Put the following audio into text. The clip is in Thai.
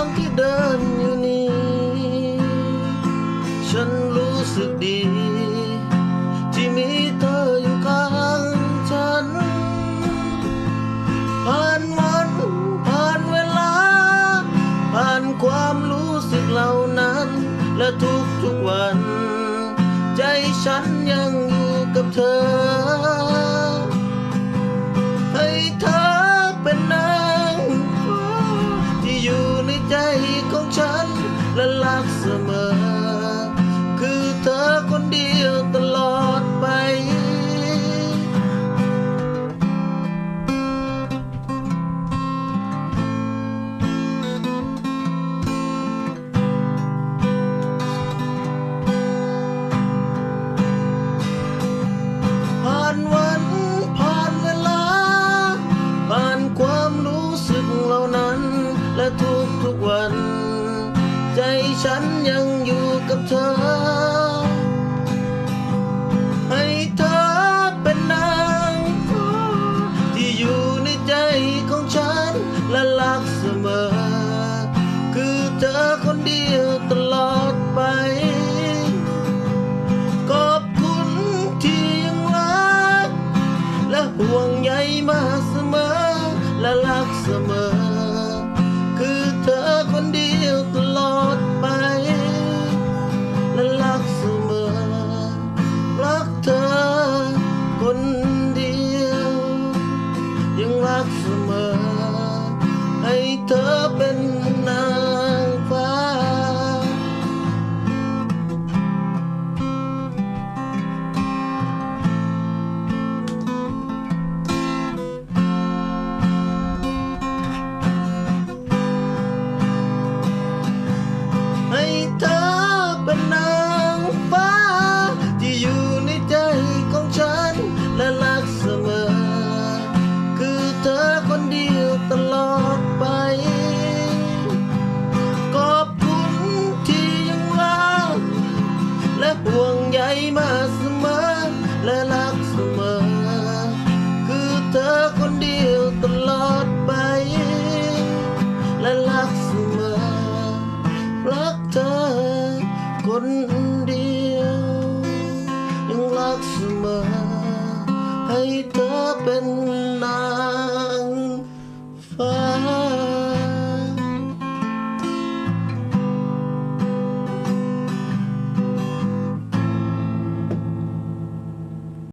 ทางที่เดินอยู่นี้ ฉันรู้สึกดี ที่มีเธออยู่ข้างฉัน ผ่านวันผ่านเวลา ผ่านความรู้สึกเหล่านั้น และทุกทุกวัน ใจฉันยังอยู่กับเธอ นแใจฉันยังอยู่กับเธอ ให้เธอเป็นนางฟ้าที่อยู่ในใจของฉันและรักเสมอ คือเธอคนเดียวตลอดไป ขอบคุณที่ยังรัก และห่วงใยมาเสมอและรักเสมอ มอ ให้เธอเป็น います